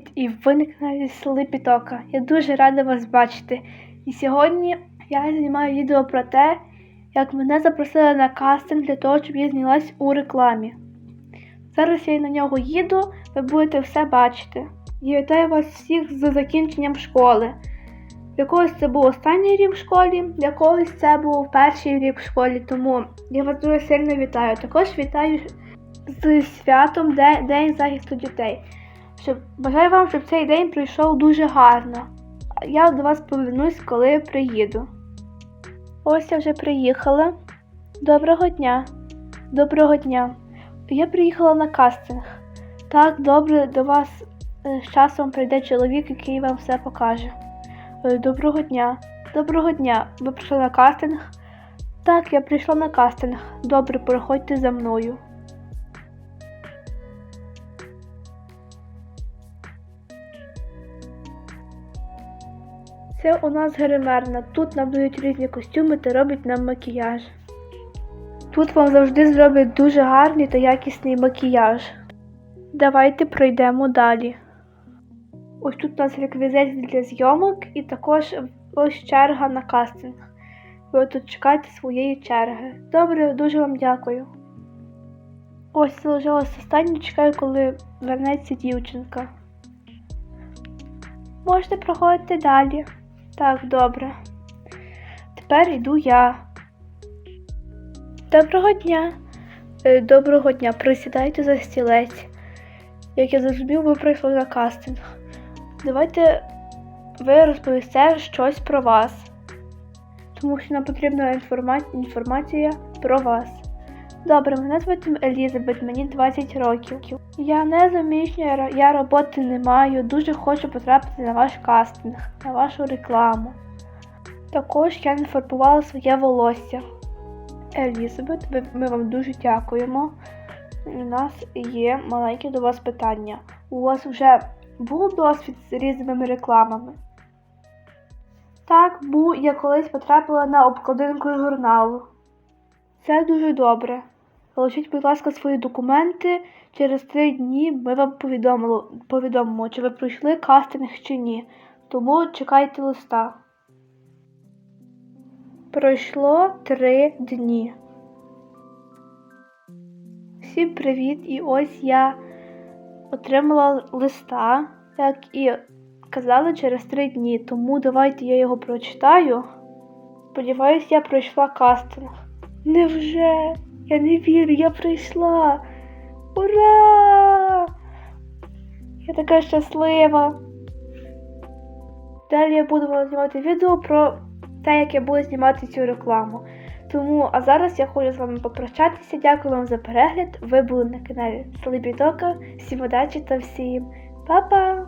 Привіт! І ви на каналі Слипітока. Я дуже рада вас бачити. І сьогодні я знімаю відео про те, як мене запросили на кастинг для того, щоб я знялась у рекламі. Зараз я на нього їду, ви будете все бачити. Я вітаю вас всіх з закінченням школи. Для когось це був останній рік в школі, для когось це був перший рік в школі, тому я вас дуже сильно вітаю. Також вітаю з святом День захисту дітей. Щоб бажаю вам, щоб цей день пройшов дуже гарно. Я до вас повернусь, коли приїду. Ось я вже приїхала. Доброго дня. Доброго дня. Я приїхала на кастинг. Так, добре, до вас е, з часом прийде чоловік, який вам все покаже. Е, Доброго дня. Доброго дня. Ви прийшли на кастинг? Так, я прийшла на кастинг. Добре, проходьте за мною. Це у нас гримерна. Тут нам дають різні костюми та роблять нам макіяж. Тут вам завжди зроблять дуже гарний та якісний макіяж. Давайте пройдемо далі. Ось тут у нас реквізит для зйомок і також ось черга на кастинг. Ви тут чекаєте своєї черги. Добре, дуже вам дякую. Ось залишилось останнє, чекаю, коли вернеться дівчинка. Можете проходити далі. Так, добре. Тепер йду я. Доброго дня. Е, Доброго дня. Присідайте за стілець. Як я зрозумів, ви прийшли на кастинг. Давайте ви розповісте щось про вас. Тому що нам потрібна інформа... інформація про вас. Добре, мене звати Елізабет, мені 20 років. Я не заміжня, я роботи не маю. Дуже хочу потрапити на ваш кастинг, на вашу рекламу. Також я не фарбувала своє волосся. Елізабет, ми вам дуже дякуємо. У нас є маленьке до вас питання. У вас вже був досвід з різними рекламами? Так, був, я колись потрапила на обкладинку журналу. Це дуже добре. Залишіть, будь ласка, свої документи. Через три дні ми вам повідомимо, чи ви пройшли кастинг чи ні. Тому чекайте листа. Пройшло три дні. Всім привіт! І ось я отримала листа, як і казали через три дні. Тому давайте я його прочитаю. Сподіваюсь, я пройшла кастинг. Невже? Я не вірю, я прийшла. Ура! Я така щаслива. Далі я буду вам знімати відео про те, як я буду знімати цю рекламу. Тому, а зараз я хочу з вами попрощатися. Дякую вам за перегляд. Ви були на каналі Слибідока. Всім удачі та всім па-па!